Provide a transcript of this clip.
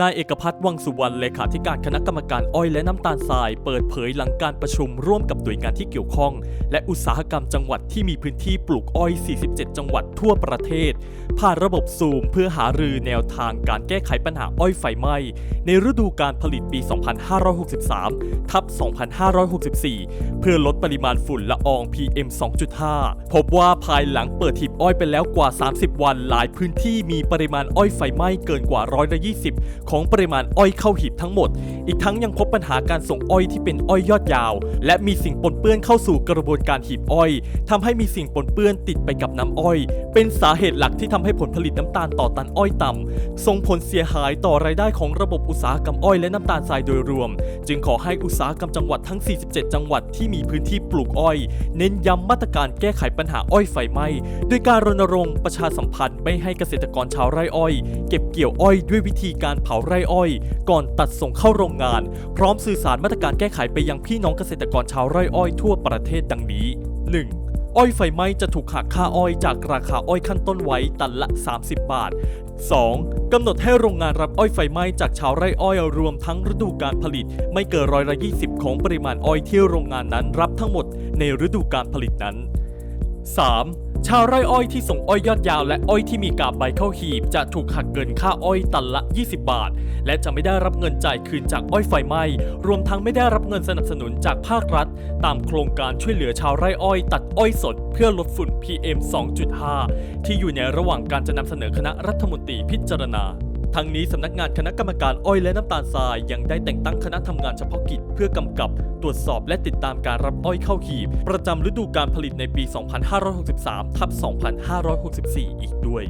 นายเอกพัฒน์วังสุวรรณเลขาธิการคณะกรรมการอ้อยและน้ำตาลทราย เปิดเผยหลังการประชุมร่วมกับหน่วยงานที่เกี่ยวข้อง และอุตสาหกรรมจังหวัดที่มีพื้นที่ปลูกอ้อย 47 จังหวัดทั่วประเทศ ผ่านระบบซูมเพื่อหารือแนวทางการแก้ไขปัญหาอ้อยไฟไหม้ ในฤดูการผลิตปี 2563 ทับ 2564 เพื่อลดปริมาณฝุ่นละออง PM 2.5 พบว่าภายหลังเปิดหีบอ้อยไปแล้วกว่า 30 วัน หลายพื้นที่มีปริมาณอ้อยไฟไหม้เกินกว่าร้อยละ20ของปริมาณอ้อยเข้าหีบทั้งหมด อีกทั้งยังพบปัญหาการส่งอ้อยที่เป็นอ้อยยอดยาว และมีสิ่งปนเปื้อนเข้าสู่กระบวนการหีบอ้อยทำให้มีสิ่งปนเปื้อนติดไปกับน้ำอ้อย เป็นสาเหตุหลักที่ทำให้ผลผลิตน้ำตาลต่อตันอ้อยต่ำส่งผลเสียหายต่อรายได้ของระบบอุตสาหกรรมอ้อยและน้ำตาลทรายโดยรวม จึงขอให้อุตสาหกรรมจังหวัดทั้ง 47 จังหวัดที่มีพื้นที่ปลูกอ้อย เน้นย้ำมาตรการแก้ไขปัญหาอ้อยไฟไหม้ด้วยการรณรงค์ประชาสัมพันธ์ไม่ให้เกษตรกรชาวไร่อ้อย เก็บเกี่ยวอ้อยด้วยวิธีการเผาาไร่อ้อย ก่อนตัดส่งเข้าโรงงาน พร้อมสื่อสารมาตรการแก้ไขไปยังพี่น้องเกษตรกรชาวไร่อ้อยทั่วประเทศดังนี้ 1. อ้อยไฟไหม้จะถูกหักค่าอ้อยจากราคาอ้อยขั้นต้นไว้ตันละ 30 บาท 2. กำหนดให้โรงงานรับอ้อยไฟไหม้จากชาวไร่อ้อยรวมทั้งฤดูการผลิต ไม่เกินร้อยละ20 ของปริมาณอ้อยที่โรงงานนั้นรับทั้งหมดในฤดูการผลิตนั้น 3. ชาวไร่อ้อยที่ส่งอ้อยยอดยาวและอ้อยที่มีกาบใบเข้าหีบ จะถูกหักเกินค่าอ้อยตันละ 20 บาท และจะไม่ได้รับเงินจ่ายคืนจากอ้อยไฟไหม้รวมทั้งไม่ได้รับเงินสนับสนุนจากภาครัฐ ตามโครงการช่วยเหลือชาวไร่อ้อยตัดอ้อยสด เพื่อลดฝุ่น PM 2.5 ที่อยู่ในระหว่างการจะนำเสนอคณะรัฐมนตรีพิจารณา ทั้งนี้สำนักงานคณะกรรมการอ้อยและน้ำตาลทรายยังได้แต่งตั้งคณะทำงานเฉพาะกิจ เพื่อกำกับตรวจสอบและติดตามการรับอ้อยเข้าหีบ ประจำฤดูการผลิตในปี 2563ทับ2564 อีกด้วย